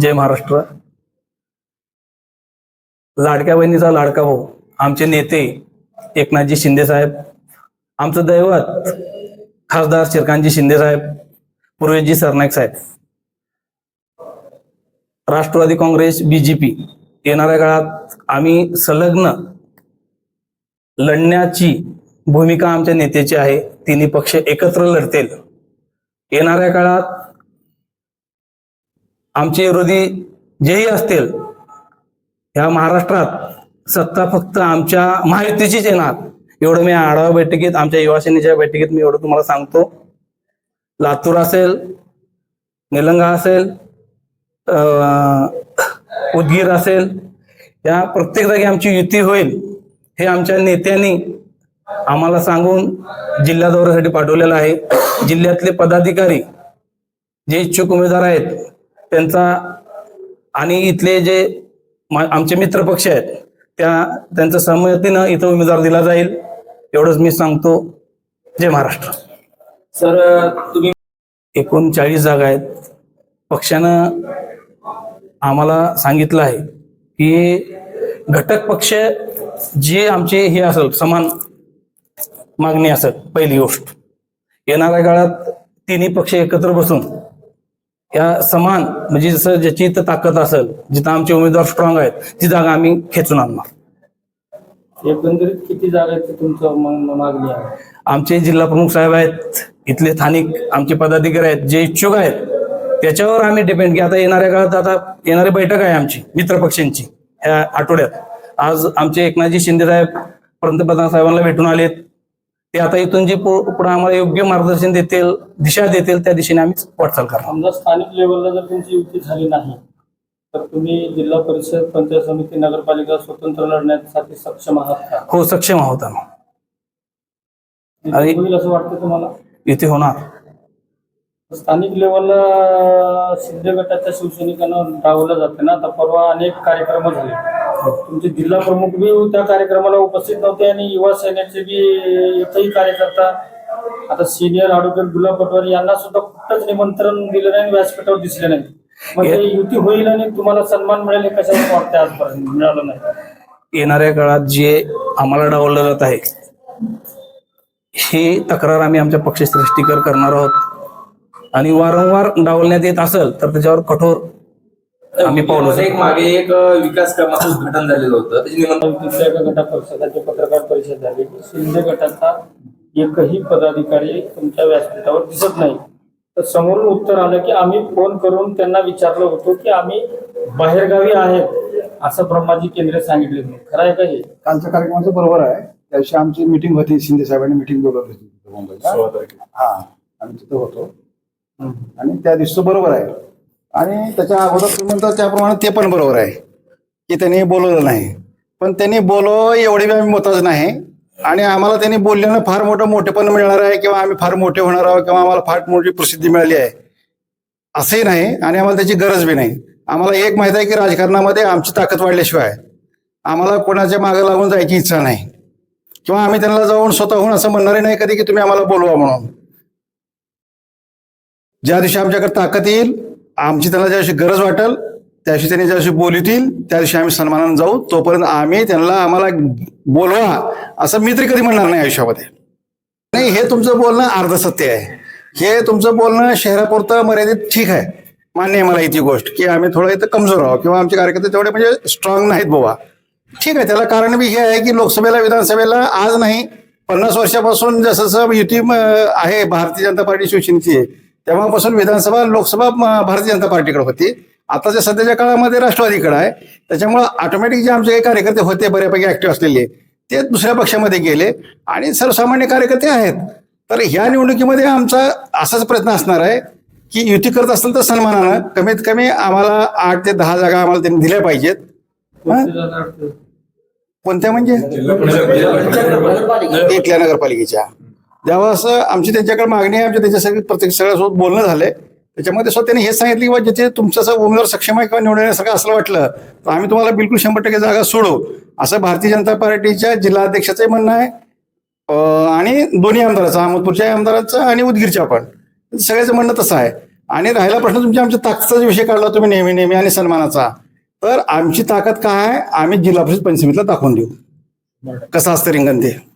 जय महाराष्ट्र. लाडक्या बहिणीचा लाडका भाऊ आमचे नेते एकनाथजी शिंदे साहेब आमचं दैवत खासदार शिरकांतजी शिंदे साहेब पूर्वेशजी सरनाईक साहेब. राष्ट्रवादी काँग्रेस बीजेपी येणाऱ्या काळात आम्ही संलग्न लढण्याची भूमिका आमच्या नेत्याची आहे. तिन्ही पक्ष एकत्र लढतील. येणाऱ्या काळात आमचे विरोधी जेही असतील या महाराष्ट्रात सत्ता फक्त आमच्या महायुतीचीच येणार एवढं मी आढावा बैठकीत आमच्या युवा सेनेच्या बैठकीत मी एवढं तुम्हाला सांगतो. लातूर असेल निलंगा असेल उदगीर असेल या प्रत्येक जागी आमची युती होईल हे आमच्या नेत्यांनी आम्हाला सांगून जिल्हा दौऱ्यासाठी पाठवलेलं आहे. जिल्ह्यातले पदाधिकारी जे इच्छुक उमेदवार आहेत त्यांचा आणि इथले जे मा- आमचे मित्र पक्ष आहेत त्या त्यांचं सहमतीनं इथं उमेदवार दिला जाईल एवढंच मी सांगतो. जय महाराष्ट्र. सर तुम्ही एकूण चाळीस जागा आहेत. पक्षानं आम्हाला सांगितलं आहे की घटक पक्ष जे आमचे हे असेल समान मागणी असेल पहिली गोष्ट. येणाऱ्या काळात तिन्ही पक्ष एकत्र बसून या समान म्हणजे जसं ज्याची इथं ताकद असेल जिथं आमचे उमेदवार स्ट्रॉंग आहेत ती जागा आम्ही खेचून आणणार. एकंदरीत किती जागा आहेत तुमचं मागणी आहे? आमचे जिल्हा प्रमुख साहेब आहेत इथले स्थानिक आमचे पदाधिकारी आहेत जे इच्छुक आहेत त्याच्यावर आम्ही डिपेंड की आता येणाऱ्या काळात आता येणारी बैठक आहे आमची मित्रपक्षांची ह्या आठवड्यात. आज आमचे एकनाथजी शिंदे साहेब पंतप्रधान साहेबांना भेटून आलेत. ते आता इथून जे पुढे आम्हाला योग्य मार्गदर्शन देतील दिशा देतील त्या दिशेने आम्ही वाटचाल करणार. समजा स्थानिक लेवलला जर तुमची युती झाली नाही तर तुम्ही जिल्हा परिषद पंचायत समिती नगरपालिका स्वतंत्र लढण्यासाठी सक्षम आहात का? हो सक्षम आहोत आम्ही. आणि- होईल असं वाटतं तुम्हाला? इथे होणार. स्थानिक लेवलला शिंदे गटाच्या शिवसैनिकांना डावलं जाते ना आता परवा अनेक कार्यक्रम झाले. तुमचे जिल्हा प्रमुख बी त्या कार्यक्रमाला उपस्थित नव्हते आणि युवा सेनेचे बी एकही कार्यकर्ता आता सिनियर ऍडव्होकेट गुलाब पटवारी यांना सुद्धा कुठंच निमंत्रण दिलं नाही आणि व्यासपीठावर दिसले नाही. ते युती होईल आणि तुम्हाला सन्मान मिळेल कशावर वाटतं आजपर्यंत? मिळालं नाही. येणाऱ्या काळात जे आम्हाला डावललं जात आहे ही तक्रार आम्ही आमच्या पक्षश्रेष्ठीकर करणार आहोत. आणि वारंवार डावलण्यात येत असेल तर त्याच्यावर कठोर आम्ही पावलं एक मागे एक विकास कामाचं उद्घाटन झालेलं होतं. त्याची निमंत्रण तिथल्या एका गटा परिषदाची पत्रकार परिषद झाली. की शिंदे गटाचा एकही पदाधिकारी तुमच्या व्यासपीठावर दिसत नाही. तर समोरून उत्तर आलं की आम्ही फोन करून त्यांना विचारलं होतं की आम्ही बाहेरगावी आहेत असं ब्रह्माजी केंद्रे सांगितले खरं आहे का हे? कालच्या कार्यक्रमाचं बरोबर आहे. त्या दिवशी आमची मिटिंग होती. शिंदे साहेबांनी मिटिंग बोलवली होती तिथं मुंबईला हा आम्ही तिथं होतो. आणि त्या दिवशीचं बरोबर आहे. आणि त्याच्या अगोदर तुम्ही म्हणता त्याप्रमाणे ते पण बरोबर आहे की त्यांनी बोलवलं नाही. पण त्यांनी बोलव एवढी बी आम्ही मोताज नाही. आणि आम्हाला त्यांनी बोलल्यानं फार मोठं मोठेपण मिळणार आहे किंवा आम्ही फार मोठे होणार आहोत किंवा आम्हाला फार मोठी प्रसिद्धी मिळाली आहे. असंही नाही आणि आम्हाला त्याची गरज बी नाही. आम्हाला एक माहीत आहे की राजकारणामध्ये आमची ताकद वाढल्याशिवाय आम्हाला कोणाच्या मागे लागून जायची इच्छा नाही. किंवा आम्ही त्यांना जाऊन स्वतःहून असं म्हणणारही नाही कधी की तुम्ही आम्हाला बोलवा म्हणून. ज्या दिवशी आमच्याकडे ताकद येईल आमची त्यांना ज्याशी गरज वाटेल त्याशी त्यांनी ज्याशी बोलतील त्या दिवशी आम्ही सन्मानाने जाऊ तोपर्यंत आम्ही त्यांना आम्हाला बोलवा असं मी तरी कधी म्हणणार नाही आयुष्यामध्ये. नाही हे तुमचं बोलणं अर्ध सत्य आहे. हे तुमचं बोलणं शहरापुरतं मर्यादित ठीक आहे. मान्य आहे मला इथे गोष्ट की आम्ही थोडं इथं कमजोर आहोत किंवा आमचे कार्यकर्ते तेवढे म्हणजे स्ट्रॉंग नाहीत बाबा ठीक आहे त्याला कारण बी हे आहे की लोकसभेला विधानसभेला आज नाही पन्नास वर्षापासून जसं जसं युती आहे भारतीय जनता पार्टी शिवसेनेची तेव्हापासून विधानसभा लोकसभा म, भारतीय जनता पार्टीकडे होती. आताच्या सध्याच्या काळामध्ये राष्ट्रवादीकडे आहे त्याच्यामुळे ऑटोमॅटिक जे आमचे काही कार्यकर्ते होते बऱ्यापैकी ऍक्टिव्ह असलेले ते दुसऱ्या पक्षामध्ये गेले आणि सर्वसामान्य कार्यकर्ते आहेत. तर ह्या निवडणुकीमध्ये आमचा असाच प्रयत्न असणार आहे की युती करत असेल तर सन्मानानं कमीत कमी आम्हाला आठ ते दहा जागा आम्हाला त्यांनी दिल्या पाहिजेत? कोणत्या? म्हणजे? इथल्या नगरपालिकेच्या. जेव्हा असं आमची त्यांच्याकडे मागणी आहे आमच्या त्यांच्यासाठी प्रत्येक सगळ्यासोबत बोलणं झालंय. त्याच्यामध्ये स्वतः त्यांनी हेच सांगितलं किंवा बा जिथे तुमचं असं उमेदवार सक्षम आहे किंवा निवडण्यासारखं असं वाटलं तर आम्ही तुम्हाला बिलकुल शंभर टक्के जागा सोडू. असं भारतीय जनता पार्टीच्या जिल्हाध्यक्षाचंही म्हणणं आहे. आणि दोन्ही आमदाराचं अहमदपूरच्या आमदाराचं आणि उदगीरच्या पण. सगळ्याचं म्हणणं तसं आहे. आणि राहिला प्रश्न तुमच्या आमच्या ताकदीचा विषय काढला तुम्ही नेहमी नेहमी आणि सन्मानाचा तर आमची ताकद काय आहे? आम्ही जिल्हा परिषद पंचमीतला दाखवून देऊ. कसं असतं रिंगण ते?